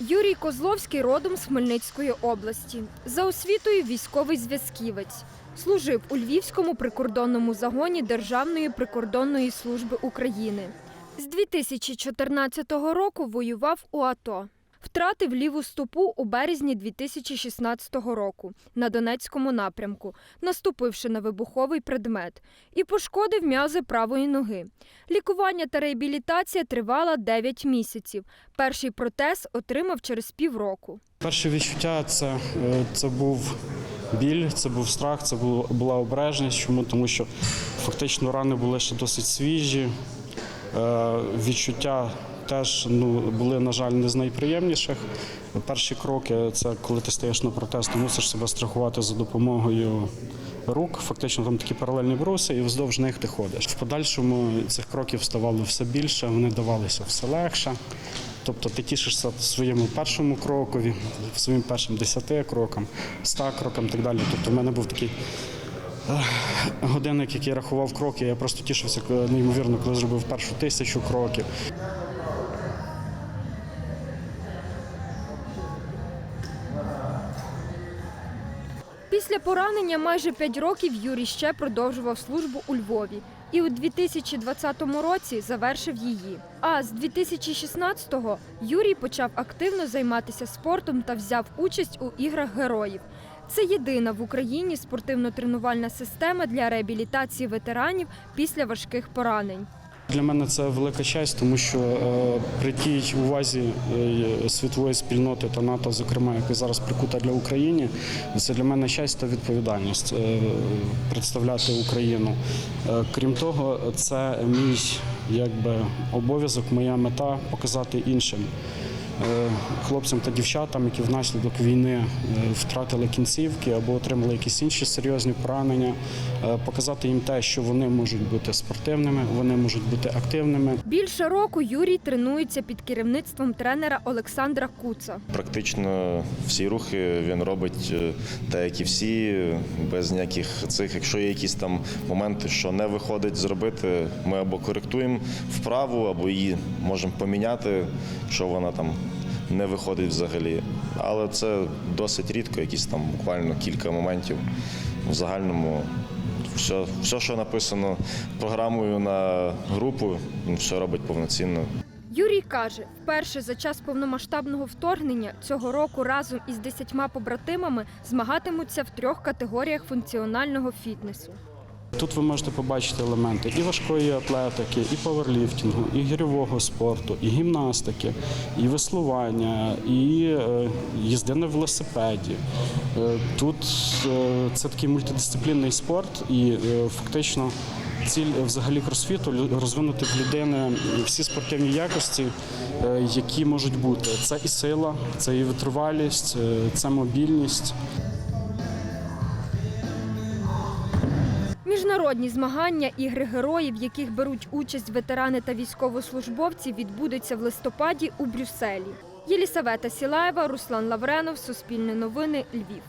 Юрій Козловський родом з Хмельницької області. За освітою військовий зв'язківець. Служив у Львівському прикордонному загоні Державної прикордонної служби України. З 2014 року воював у АТО. Втратив ліву стопу у березні 2016 року на Донецькому напрямку, наступивши на вибуховий предмет, і пошкодив м'язи правої ноги. Лікування та реабілітація тривала 9 місяців. Перший протез отримав через півроку. Перше відчуття це, е, це був біль, це був страх, це бу- була обережність. Чому? Тому що фактично рани були ще досить свіжі. Е, Відчуття теж ну, були, на жаль, не з найприємніших. Перші кроки це коли ти стаєш на протест, мусиш себе страхувати за допомогою рук. Фактично там такі паралельні бруси, і вздовж них ти ходиш. В подальшому цих кроків ставало все більше, вони давалися все легше. Тобто ти тішишся своєму першому крокові, своїм першим десяти крокам, ста крокам і так далі. Тобто в мене був такий годинник, який рахував кроки. Я просто тішився неймовірно, коли зробив першу тисячу кроків. Після поранення майже 5 років Юрій ще продовжував службу у Львові і у 2020 році завершив її. А з 2016-го Юрій почав активно займатися спортом та взяв участь у іграх героїв. Це єдина в Україні спортивно-тренувальна система для реабілітації ветеранів після важких поранень. Для мене це велика честь, тому що е, при тій увазі е, світової спільноти та НАТО, зокрема, яка зараз прикута для України, це для мене честь та відповідальність е, представляти Україну. Крім того, це мій якби обов'язок, моя мета показати іншим. Е, Хлопцям та дівчатам, які внаслідок війни е, втратили кінцівки або отримали якісь інші серйозні поранення, е, показати їм те, що вони можуть бути спортивними, вони можуть бути активними. Більше року Юрій тренується під керівництвом тренера Олександра Куца. Практично всі рухи він робить е, так, як і всі, без ніяких цих. Якщо є якісь там моменти, що не виходить зробити, ми або коректуємо вправу, або її можемо поміняти, що вона там не виходить взагалі. Але це досить рідко, якісь там буквально кілька моментів. В загальному все, все що написано програмою на групу, він все робить повноцінно. Юрій каже, вперше за час повномасштабного вторгнення цього року разом із десятьма побратимами змагатимуться в трьох категоріях функціонального фітнесу. Тут ви можете побачити елементи і важкої атлетики, і паверліфтингу, і гірьового спорту, і гімнастики, і веслування, і е, їзди на велосипеді. Е, Тут е, це такий мультидисциплінний спорт, і фактично ціль взагалі кросфіту розвинути в людини всі спортивні якості, які можуть бути. Це і сила, це і витривалість, це мобільність. Міжнародні змагання ігри героїв, в яких беруть участь ветерани та військовослужбовці, відбудуться в листопаді у Брюсселі. Єлісавета Сілаєва, Руслан Лавренов, Суспільне новини, Львів.